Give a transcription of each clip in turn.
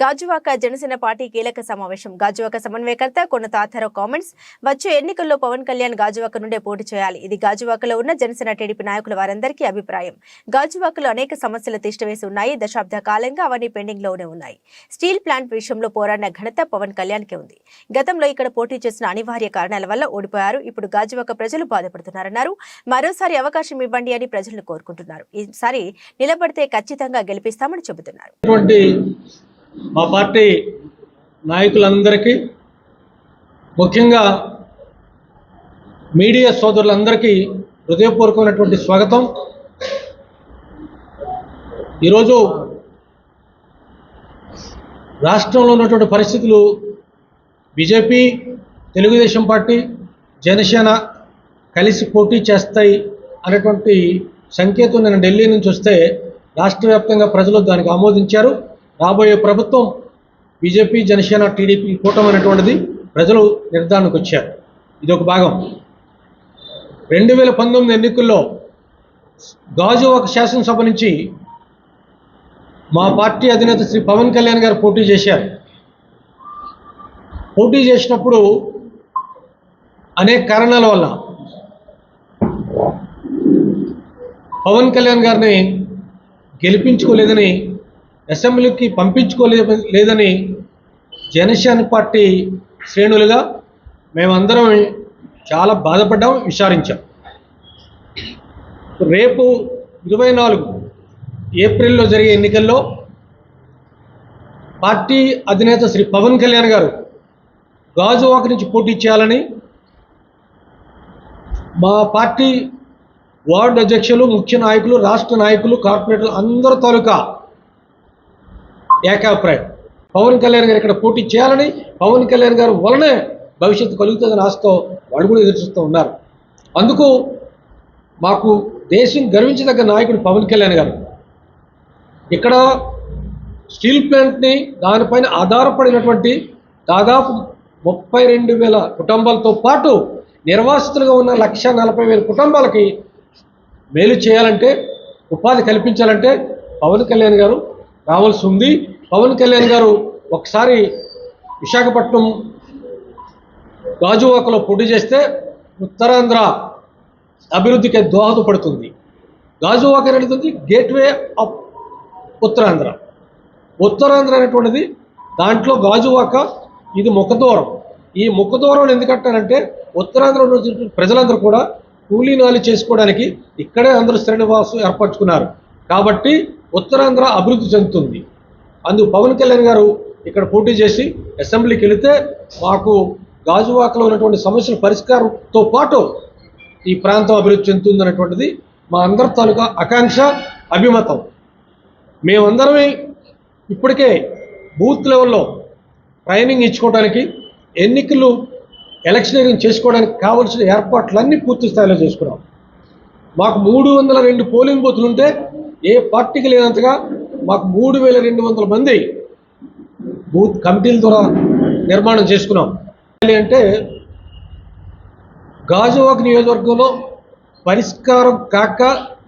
Gajuwaka Janasena party కీలక సమావేశం. గాజువాక సమన్వయకర్త కొన్న తాతారావు కామెంట్స్ వచ్చే ఎన్నికల్లో పవన్ కళ్యాణ్ గాజువాక నుండే పోటీ చేయాలి. ఇది గాజువాకలో ఉన్న జనసేన టీడీపీ నాయకుల వారందరికీ అభిప్రాయం. గాజువాకలో అనేక సమస్యలు తిష్టవేసి ఉన్నాయి. దశాబ్ద కాలంగా అవన్నీ పెండింగ్లోనే ఉన్నాయి. స్టీల్ ప్లాంట్ విషయంలో పోరాడిన ఘనత పవన్ కళ్యాణ్కి ఉంది. గతంలో ఇక్కడ పోటీ చేసిన అనివార్య కారణాల వల్ల ఓడిపోయారు. ఇప్పుడు గాజువాక ప్రజలు బాధపడుతున్నారన్నారు. మరోసారి అవకాశం ఇవ్వండి అని ప్రజలను కోరుకుంటున్నారు. ఈసారి నిలబడితే ఖచ్చితంగా గెలిపిస్తామని చెబుతున్నారు. మా పార్టీ నాయకులందరికీ ముఖ్యంగా మీడియా సోదరులందరికీ హృదయపూర్వకమైనటువంటి స్వాగతం. ఈరోజు రాష్ట్రంలో ఉన్నటువంటి పరిస్థితులు బీజేపీ తెలుగుదేశం పార్టీ జనసేన కలిసి పోటీ చేస్తాయి అనేటువంటి సంకేతం నేను ఢిల్లీ నుంచి వస్తే రాష్ట్ర వ్యాప్తంగా ప్రజలు దానికి ఆమోదించారు. రాబోయే ప్రభుత్వం బీజేపీ జనసేన టీడీపీ కూటమి అనేటువంటిది ప్రజలు నిర్ధారణకు వచ్చారు. ఇది ఒక భాగం. రెండు వేల పంతొమ్మిది ఎన్నికల్లో గాజు ఒక శాసనసభ నుంచి మా పార్టీ అధినేత శ్రీ పవన్ కళ్యాణ్ గారు పోటీ చేశారు. పోటీ చేసినప్పుడు అనేక కారణాల వల్ల పవన్ కళ్యాణ్ గారిని గెలిపించుకోలేదని అసెంబ్లీకి పంపించుకోలే లేదని జనసేన పార్టీ శ్రేణులుగా మేమందరం చాలా బాధపడ్డాం విచారించాం. రేపు ఇరవై నాలుగు ఏప్రిల్లో జరిగే ఎన్నికల్లో పార్టీ అధినేత శ్రీ పవన్ కళ్యాణ్ గారు గాజువాక నుంచి పోటీ చేయాలని మా పార్టీ వార్డు అధ్యక్షులు ముఖ్య నాయకులు రాష్ట్ర నాయకులు కార్పొరేటర్లు అందరి తాలూకా ఏకాభిప్రాయం. పవన్ కళ్యాణ్ గారు ఇక్కడ పోటీ చేయాలని పవన్ కళ్యాణ్ గారు వలనే భవిష్యత్తు కలుగుతుందని ఆశతో వాళ్ళు కూడా ఎదురు చూస్తూ ఉన్నారు. అందుకు మాకు దేశం గర్వించదగ్గ నాయకుడు పవన్ కళ్యాణ్ గారు. ఇక్కడ స్టీల్ ప్లాంట్ని దానిపైన ఆధారపడినటువంటి దాదాపు ముప్పై రెండు వేల కుటుంబాలతో పాటు నిర్వాసితులుగా ఉన్న లక్ష నలభై వేల కుటుంబాలకి మేలు చేయాలంటే ఉపాధి కల్పించాలంటే పవన్ కళ్యాణ్ గారు రావాల్సి ఉంది. పవన్ కళ్యాణ్ గారు ఒకసారి విశాఖపట్నం గాజువాకలో పోటీ చేస్తే ఉత్తరాంధ్ర అభివృద్ధికి దోహదపడుతుంది. గాజువాక అనేది గేట్వే ఆఫ్ ఉత్తరాంధ్ర. ఉత్తరాంధ్ర అనేటువంటిది దాంట్లో గాజువాక ఇది ముఖదూరం ఈ ముఖదూరం ఎందుకంటానంటే ఉత్తరాంధ్రలో ప్రజలందరూ కూడా కూలీ నాలి చేసుకోవడానికి ఇక్కడే అందరూ శ్రేణివాసం ఏర్పరచుకున్నారు. కాబట్టి ఉత్తరాంధ్ర అభివృద్ధి చెందుతుంది. అందుకు పవన్ కళ్యాణ్ గారు ఇక్కడ పోటీ చేసి అసెంబ్లీకి వెళితే మాకు గాజువాకలో ఉన్నటువంటి సమస్యల పరిష్కారంతో పాటు ఈ ప్రాంతం అభివృద్ధి చెందుతుందనేటువంటిది మా అందరి తాలూకా ఆకాంక్ష అభిమతం. మేమందరమే ఇప్పటికే బూత్ లెవెల్లో ట్రైనింగ్ ఇచ్చుకోవడానికి ఎన్నికలు ఎలక్షనీరింగ్ చేసుకోవడానికి కావలసిన ఏర్పాట్లన్నీ పూర్తి స్థాయిలో చేసుకున్నాం. మాకు మూడు వందల రెండు పోలింగ్ బూత్లు ఉంటే ఏ పార్టీకి లేనంతగా మాకు మూడు వేల రెండు వందల మంది బూత్ కమిటీల ద్వారా నిర్మాణం చేసుకున్నాం. అంటే గాజువాక నియోజకవర్గంలో పరిష్కారం కాక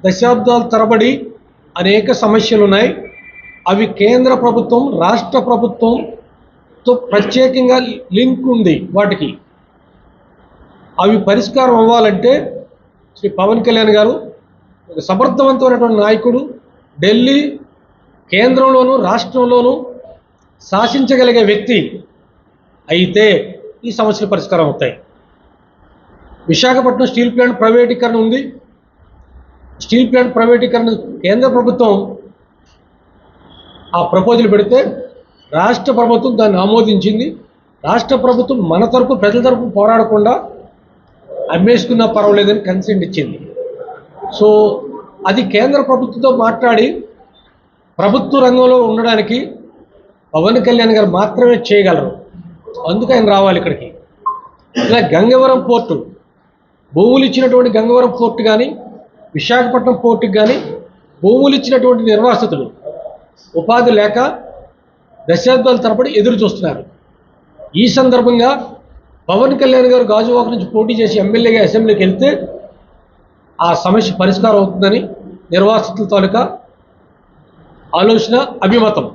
దశాబ్దాల తరబడి అనేక సమస్యలు ఉన్నాయి. అవి కేంద్ర ప్రభుత్వం రాష్ట్ర ప్రభుత్వంతో ప్రత్యేకంగా లింక్ ఉంది వాటికి. అవి పరిష్కారం అవ్వాలంటే శ్రీ పవన్ కళ్యాణ్ గారు ఒక సమర్థవంతమైనటువంటి నాయకుడు ఢిల్లీ కేంద్రంలోనూ రాష్ట్రంలోనూ శాసించగలిగే వ్యక్తి అయితే ఈ సమస్యలు పరిష్కారం అవుతాయి. విశాఖపట్నం స్టీల్ ప్లాంట్ ప్రైవేటీకరణ ఉంది. స్టీల్ ప్లాంట్ ప్రైవేటీకరణ కేంద్ర ప్రభుత్వం ఆ ప్రపోజల్ పెడితే రాష్ట్ర ప్రభుత్వం దాన్ని ఆమోదించింది. రాష్ట్ర ప్రభుత్వం మన తరపు ప్రజల తరపు పోరాడకుండా అమ్మేసుకున్నా పర్వాలేదని కన్సెంట్ ఇచ్చింది. సో అది కేంద్ర ప్రభుత్వంతో మాట్లాడి ప్రభుత్వ రంగంలో ఉండడానికి పవన్ కళ్యాణ్ గారు మాత్రమే చేయగలరు. అందుకు ఆయన రావాలి ఇక్కడికి. ఇలా గంగవరం పోర్టు భూములు ఇచ్చినటువంటి గంగవరం పోర్టు కానీ విశాఖపట్నం పోర్టుకి కానీ భూములు ఇచ్చినటువంటి నిర్వాసితులు ఉపాధి లేక దశాబ్దాల తరబడి ఎదురు చూస్తున్నారు. ఈ సందర్భంగా పవన్ కళ్యాణ్ గారు గాజువాక నుంచి పోటీ చేసి ఎమ్మెల్యేగా అసెంబ్లీకి వెళ్తే ఆ సమస్య పరిష్కారం అవుతుందని నిర్వాసితుల తాలూకా ఆలోచన అభిమతం.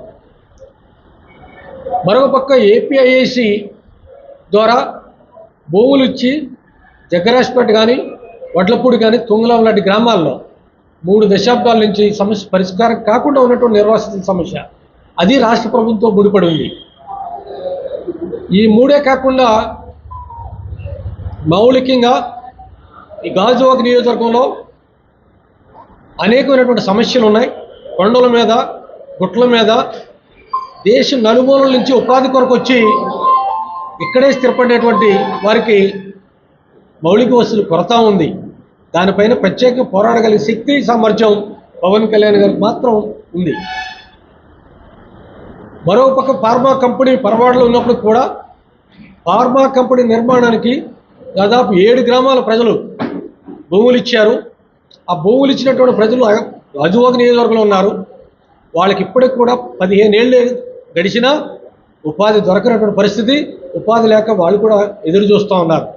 మరొక పక్క ఏపీఐఏసి ద్వారా భూములు ఇచ్చి జగ్గరాజ్పేట కానీ వడ్లపూడి కానీ తుంగలం లాంటి గ్రామాల్లో మూడు దశాబ్దాల నుంచి ఈ సమస్య పరిష్కారం కాకుండా ఉన్నటువంటి నిర్వాసితుల సమస్య. అది రాష్ట్ర ప్రభుత్వంతో ముడిపడి ఉంది. ఈ మూడే కాకుండా మౌలికంగా ఈ గాజువాక నియోజకవర్గంలో అనేకమైనటువంటి సమస్యలు ఉన్నాయి. కొండల మీద గుట్ల మీద దేశం నలుమూలల నుంచి ఉపాధి కొరకు వచ్చి ఇక్కడే స్థిరపడేటువంటి వారికి మౌలిక వసతులు కొరత ఉంది. దానిపైన ప్రత్యేక పోరాడగలిగే శక్తి సామర్థ్యం పవన్ కళ్యాణ్ గారికి మాత్రం ఉంది. మరోపక్క ఫార్మా కంపెనీ పరవాడలో ఉన్నప్పుడు కూడా ఫార్మా కంపెనీ నిర్మాణానికి దాదాపు ఏడు గ్రామాల ప్రజలు భూములు ఇచ్చారు. ఆ భూములు ఇచ్చినటువంటి ప్రజలు రాజువాక నియోజకవర్గంలో ఉన్నారు. వాళ్ళకి ఇప్పటికి కూడా పదిహేను ఏళ్ళు గడిచినా ఉపాధి దొరకనటువంటి పరిస్థితి ఉపాధి లేక వాళ్ళు కూడా ఎదురు చూస్తూ ఉన్నారు.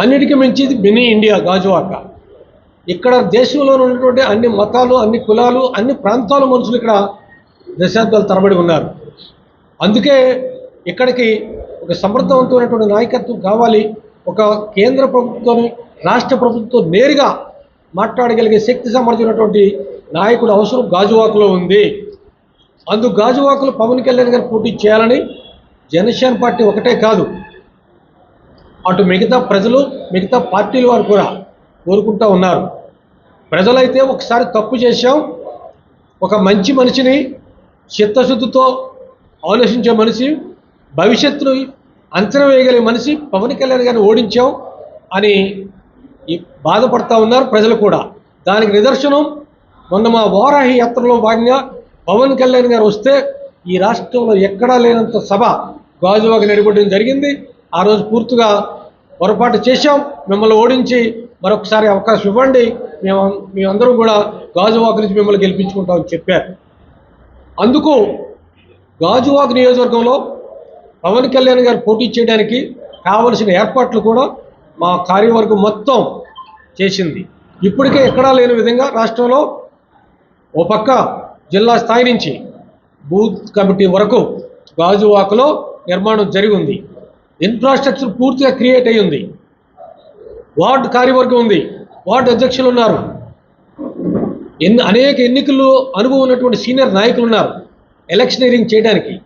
అన్నిటికీ మించి మినీ ఇండియా గాజువాక. ఇక్కడ దేశంలో ఉన్నటువంటి అన్ని మతాలు అన్ని కులాలు అన్ని ప్రాంతాల మనుషులు ఇక్కడ దశాబ్దాలు తరబడి ఉన్నారు. అందుకే ఇక్కడికి ఒక సమర్థవంతమైనటువంటి నాయకత్వం కావాలి. ఒక కేంద్ర ప్రభుత్వం రాష్ట్ర ప్రభుత్వం నేరుగా మాట్లాడగలిగే శక్తి సామర్థ్యం నాయకుడు అవసరం గాజువాకలో ఉంది. అందుకు గాజువాకలో పవన్ కళ్యాణ్ గారు పోటీ చేయాలని జనసేన పార్టీ ఒకటే కాదు. అటు మిగతా ప్రజలు మిగతా పార్టీల వారు కూడా కోరుకుంటూ ఉన్నారు. ప్రజలైతే ఒకసారి తప్పు చేశాం. ఒక మంచి మనిషిని చిత్తశుద్ధితో ఆలోచించే మనిషి భవిష్యత్తును అంచనా వేయగలిగే మనిషి పవన్ కళ్యాణ్ గారిని ఓడించాం అని ఈ బాధపడతా ఉన్నారు ప్రజలు కూడా. దానికి నిదర్శనం మొన్న మా వారాహి యాత్రలో భాగంగా పవన్ కళ్యాణ్ గారు వస్తే ఈ రాష్ట్రంలో ఎక్కడా లేనంత సభ గాజువాక నడిపడం జరిగింది. ఆ రోజు పూర్తిగా పొరపాటు చేశాం. మిమ్మల్ని ఓడించి మరొకసారి అవకాశం ఇవ్వండి. మేము మేమందరం కూడా గాజువాక నుంచి మిమ్మల్ని గెలిపించుకుంటామని చెప్పారు. అందుకు గాజువాక నియోజకవర్గంలో పవన్ కళ్యాణ్ గారు పోటీ చేయడానికి కావలసిన ఏర్పాట్లు కూడా మా కార్యవర్గం మొత్తం చేసింది. ఇప్పటికే ఎక్కడా లేని విధంగా రాష్ట్రంలో ఓ పక్క జిల్లా స్థాయి నుంచి బూత్ కమిటీ వరకు గాజువాకలో నిర్మాణం జరిగి ఉంది ఇన్ఫ్రాస్ట్రక్చర్ పూర్తిగా క్రియేట్ అయి ఉంది వార్డు కార్యవర్గం ఉంది. వార్డు అధ్యక్షులు ఉన్నారు. ఎన్ని అనేక ఎన్నికల్లో అనుభవం ఉన్నటువంటి సీనియర్ నాయకులు ఉన్నారు. ఎలక్షనీరింగ్ చేయడానికి.